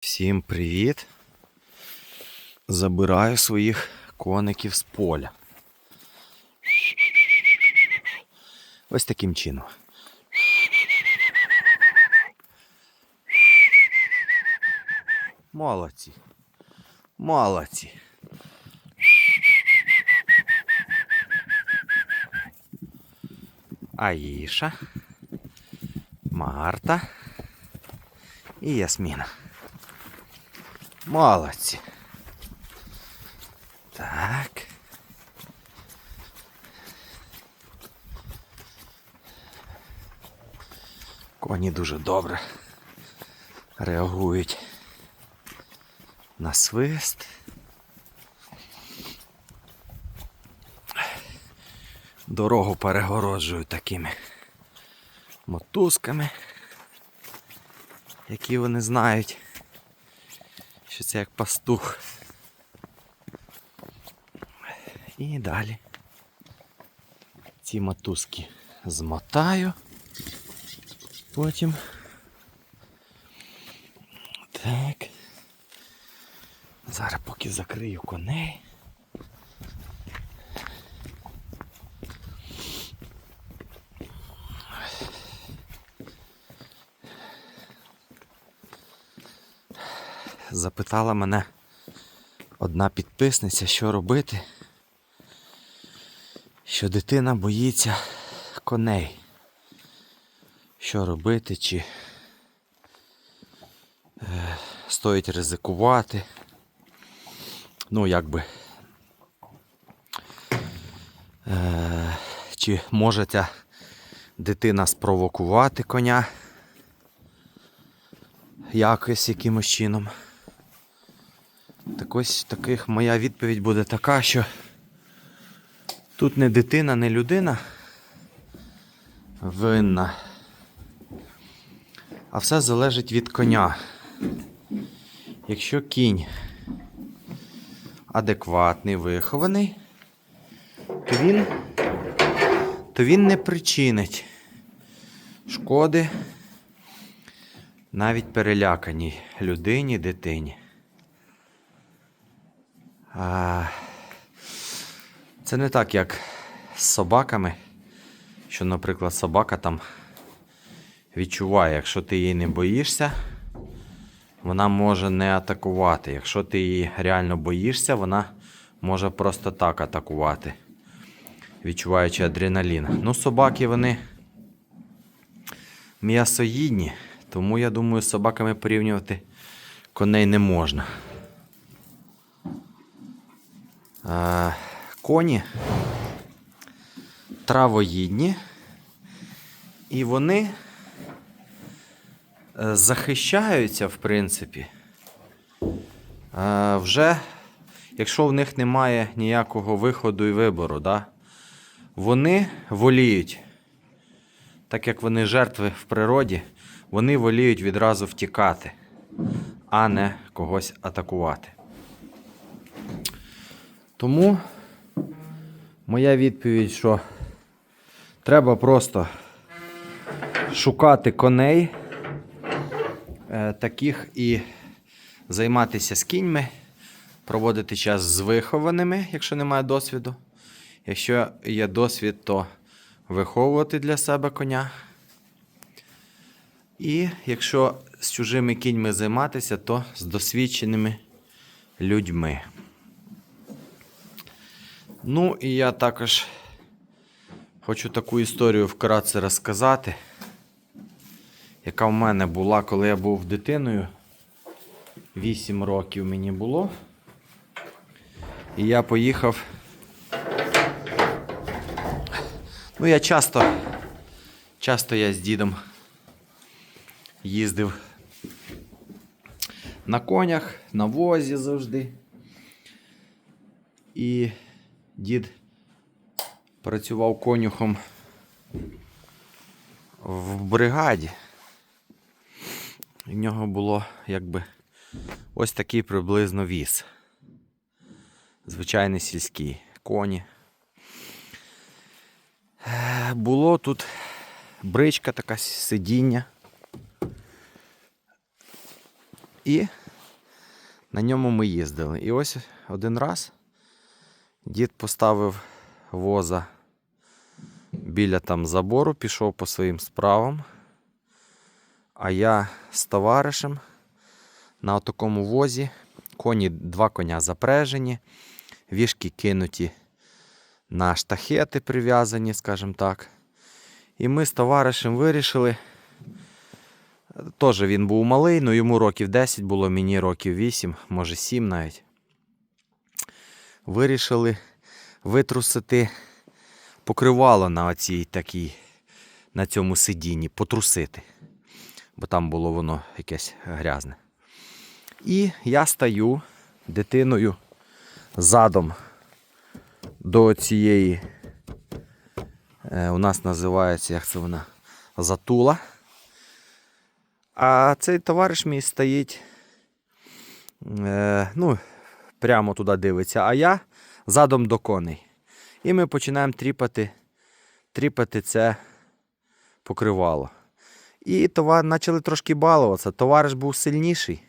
Всім привіт! Забираю своїх коників з поля. Ось таким чином. Молодці. Молодці. Аїша, Марта і Ясміна. Молодці. Так. Коні дуже добре реагують на свист. Дорогу перегороджую такими мотузками, які вони знають це як пастух. І далі ці мотузки змотаю. Потім. Так. Зараз поки закрию коней. Запитала мене одна підписниця, що робити, що дитина боїться коней. Що робити, чи е, стоїть ризикувати. Ну, якби. Е, чи може ця дитина спровокувати коня якось якимось чином. Так ось таких моя відповідь буде така, що тут не дитина, не людина винна. А все залежить від коня. Якщо кінь адекватний, вихований, то він, то він не причинить шкоди навіть переляканій людині, дитині. А, Це не так, як з собаками, що, наприклад, собака там відчуває, якщо ти її не боїшся, вона може не атакувати. Якщо ти її реально боїшся, вона може просто так атакувати, відчуваючи адреналін. Ну, собаки вони м'ясоїдні, тому я думаю, з собаками порівнювати коней не можна. Е, коні травоїдні, і вони е, захищаються, в принципі, е, вже якщо в них немає ніякого виходу і вибору, да, вони воліють, так як вони жертви в природі, вони воліють відразу втікати, а не когось атакувати. Тому моя відповідь, що треба просто шукати коней е, таких і займатися з кіньми, проводити час з вихованими, якщо немає досвіду. Якщо є досвід, то виховувати для себе коня. І якщо з чужими кіньми займатися, то з досвідченими людьми. Ну і я також хочу таку історію вкратце розказати, яка в мене була, коли я був дитиною. 8 років мені було. І я поїхав. Ну, я часто, часто я з дідом їздив на конях, на возі завжди. І дід працював конюхом в бригаді. В нього було якби ось такий приблизно віз. Звичайний сільський коні. Е, Було тут бричка така сидіння. І На ньому ми їздили. І ось один раз дід поставив воза біля там забору, пішов по своїм справам. А я з товаришем на такому возі. Коні, два коня запряжені, вішки кинуті на штахети прив'язані, скажімо так. І ми з товаришем вирішили. Теж він був малий, ну йому років 10 було, мені років 8, може 7 навіть. Вирішили витрусити покривало на оцій такій, на цьому сидінні, потрусити. Бо там було воно якесь грязне. І я стаю дитиною задом до цієї. е, У нас називається, як це вона, затула. А цей товариш мій стоїть, е, ну, прямо туди дивиться, а я задом до коней. І ми починаємо тріпати, тріпати це покривало. І товар, почали трошки балуватися. Товариш був сильніший.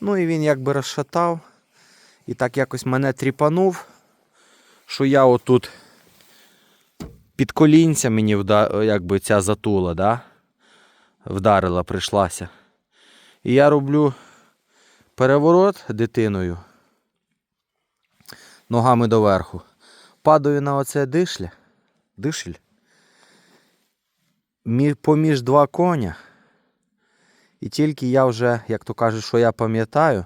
Ну і він якби розшатав. І так якось мене тріпанув, що я отут під колінця мені якби ця затула, да? вдарила, прийшлася. І я роблю переворот дитиною ногами доверху. Падаю на оце дишля. Дишель. Поміж два коня. І тільки я вже, як то кажуть, що я пам'ятаю,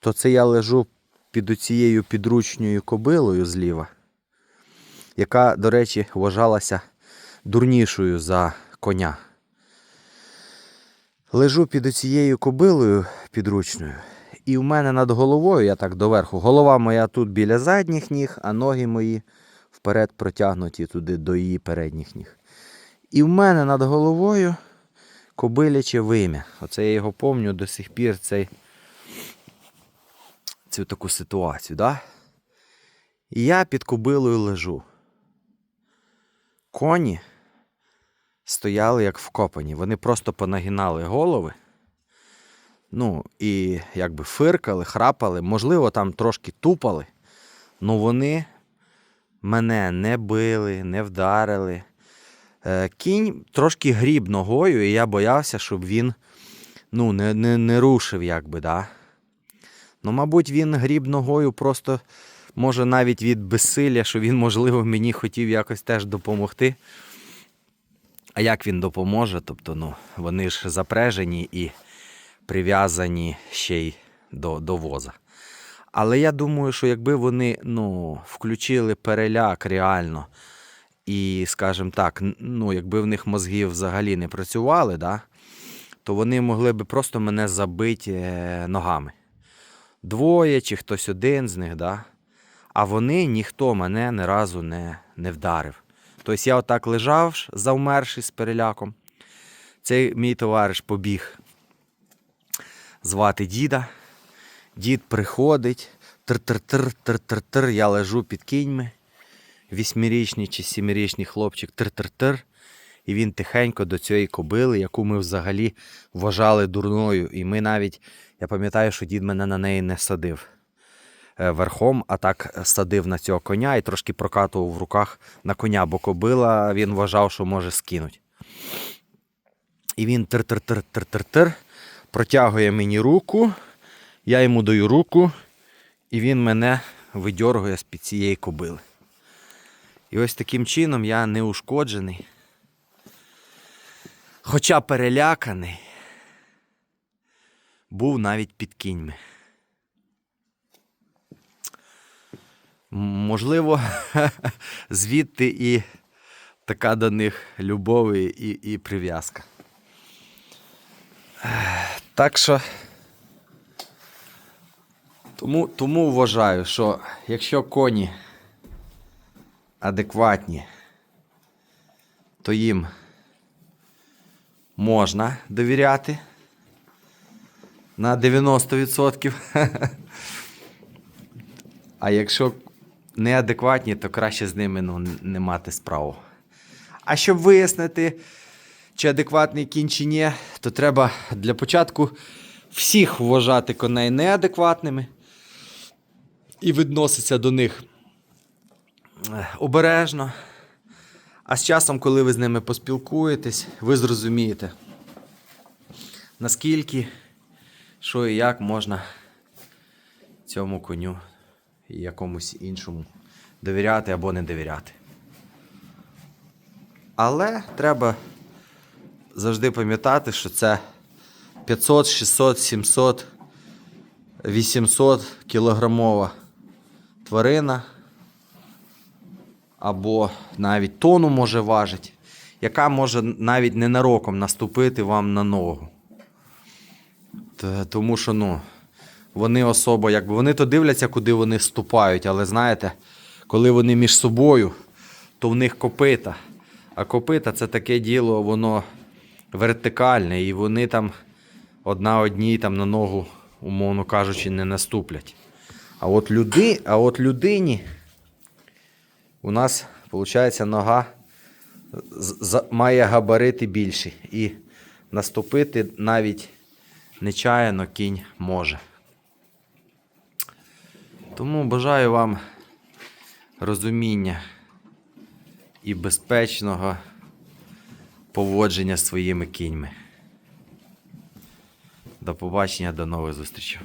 то це я лежу під оцією підручньою кобилою зліва, яка, до речі, вважалася дурнішою за коня. Лежу під оцією кобилою підручною, і в мене над головою, я так доверху, голова моя тут біля задніх ніг, а ноги мої вперед протягнуті туди до її передніх ніг. І в мене над головою кобиляче вим'я. Оце я його пам'ятаю до сих пір цей, цю таку ситуацію. Да? І я під кобилою лежу. Коні стояли як вкопані. Вони просто понагинали голови. Ну, і якби фиркали, храпали, можливо, там трошки тупали. Ну вони мене не били, не вдарили. Е, Кінь трошки гріб ногою, і я боявся, щоб він ну, не, не, не рушив, якби, да. Ну, мабуть, він гріб ногою просто, може, навіть від безсилля, що він, можливо, мені хотів якось теж допомогти. А як він допоможе? Тобто, ну, вони ж запряжені і прив'язані ще й до, до воза. Але я думаю, що якби вони ну, включили переляк реально, і, скажімо так, ну, якби в них мозги взагалі не працювали, да, то вони могли би просто мене забити е, ногами. Двоє чи хтось один з них, да? а вони ніхто мене ні разу не, не вдарив. Тобто я отак лежав, завмерши з переляком. Цей мій товариш побіг звати діда. Дід приходить, тр-тр-тр, тр-тр-тр, я лежу під кіньми. Вісьмирічний чи сімирічний хлопчик тр-тр-тр. І він тихенько до цієї кобили, яку ми взагалі вважали дурною. І ми навіть, я пам'ятаю, що дід мене на неї не садив е, верхом, а так садив на цього коня і трошки прокатував в руках на коня, бо кобила він вважав, що може скинуть. І він тир-тир-тир-тир-тир-тир, протягує мені руку, я йому даю руку, і він мене видьоргує з-під цієї кобили. І ось таким чином я не ушкоджений, хоча переляканий, був навіть під кіньми. Можливо, звідти і така до них любов і, і, прив'язка. Так що. Тому, тому вважаю, що якщо коні адекватні, то їм можна довіряти на 90%. А якщо неадекватні, то краще з ними ну, не мати справу. А щоб вияснити, чи адекватний кінь чи ні, то треба для початку всіх вважати коней неадекватними і відноситься до них е, обережно. А з часом, коли ви з ними поспілкуєтесь, ви зрозумієте, наскільки, що і як можна цьому коню і якомусь іншому довіряти або не довіряти. Але треба завжди пам'ятати, що це 500, 600, 700, 800 кілограмова тварина або навіть тонну може важить, яка може навіть ненароком наступити вам на ногу. Тому що ну, вони особо, якби вони то дивляться, куди вони ступають, але знаєте, коли вони між собою, то в них копита. А копита це таке діло, воно вертикальне, і вони там одна одній там на ногу, умовно кажучи, не наступлять. А от, люди, а от людині у нас, виходить, нога має габарити більші. І наступити навіть нечаянно кінь може. Тому бажаю вам розуміння і безпечного поводження з своїми кіньми. До побачення, до нових зустрічей.